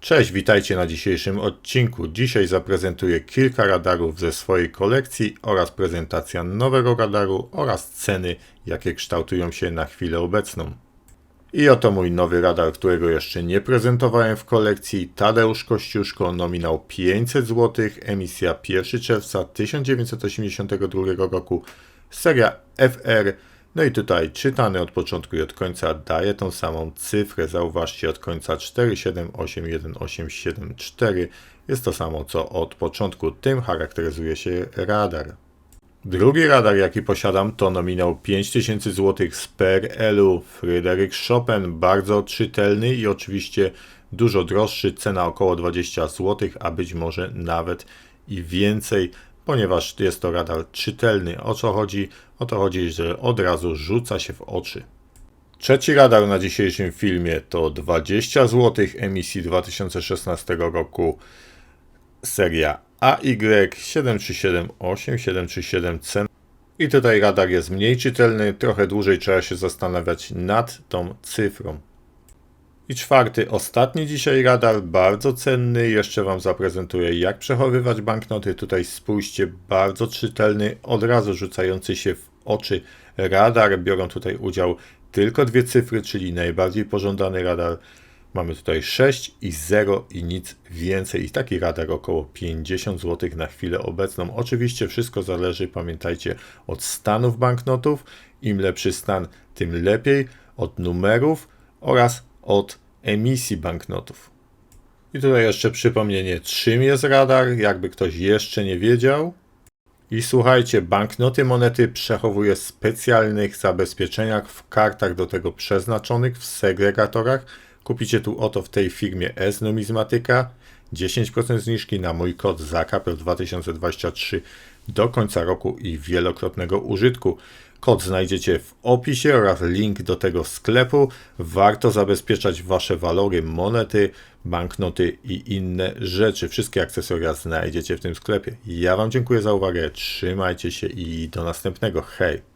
Cześć, witajcie na dzisiejszym odcinku. Dzisiaj zaprezentuję kilka radarów ze swojej kolekcji oraz prezentacja nowego radaru oraz ceny, jakie kształtują się na chwilę obecną. I oto mój nowy radar, którego jeszcze nie prezentowałem w kolekcji. Tadeusz Kościuszko, nominał 500 zł, emisja 1 czerwca 1982 roku, seria FR. No i tutaj czytany od początku i od końca daje tą samą cyfrę. Zauważcie, od końca 4781874 jest to samo co od początku. Tym charakteryzuje się radar. Drugi radar, jaki posiadam, to nominał 5000 zł z PRL-u Fryderyk Chopin, bardzo czytelny i oczywiście dużo droższy, cena około 20 zł, a być może nawet i więcej, ponieważ jest to radar czytelny. O co chodzi? O to chodzi, że od razu rzuca się w oczy. Trzeci radar na dzisiejszym filmie to 20 zł emisji 2016 roku seria AY 737837C. I tutaj radar jest mniej czytelny, trochę dłużej trzeba się zastanawiać nad tą cyfrą. I czwarty, ostatni dzisiaj radar, bardzo cenny. Jeszcze Wam zaprezentuję, jak przechowywać banknoty. Tutaj spójrzcie, bardzo czytelny, od razu rzucający się w oczy radar. Biorą tutaj udział tylko dwie cyfry, czyli najbardziej pożądany radar. Mamy tutaj 6 i 0 i nic więcej. I taki radar około 50 zł na chwilę obecną. Oczywiście wszystko zależy, pamiętajcie, od stanów banknotów. Im lepszy stan, tym lepiej. Od numerów oraz od emisji banknotów. I tutaj jeszcze przypomnienie, czym jest radar, jakby ktoś jeszcze nie wiedział. I słuchajcie, banknoty monety przechowuje w specjalnych zabezpieczeniach w kartach do tego przeznaczonych w segregatorach. Kupicie tu oto w tej firmie S Numizmatyka 10% zniżki na mój kod ZAKAPEL 2023 do końca roku i wielokrotnego użytku. Kod znajdziecie w opisie oraz link do tego sklepu. Warto zabezpieczać Wasze walory, monety, banknoty i inne rzeczy. Wszystkie akcesoria znajdziecie w tym sklepie. Ja Wam dziękuję za uwagę, trzymajcie się i do następnego. Hej!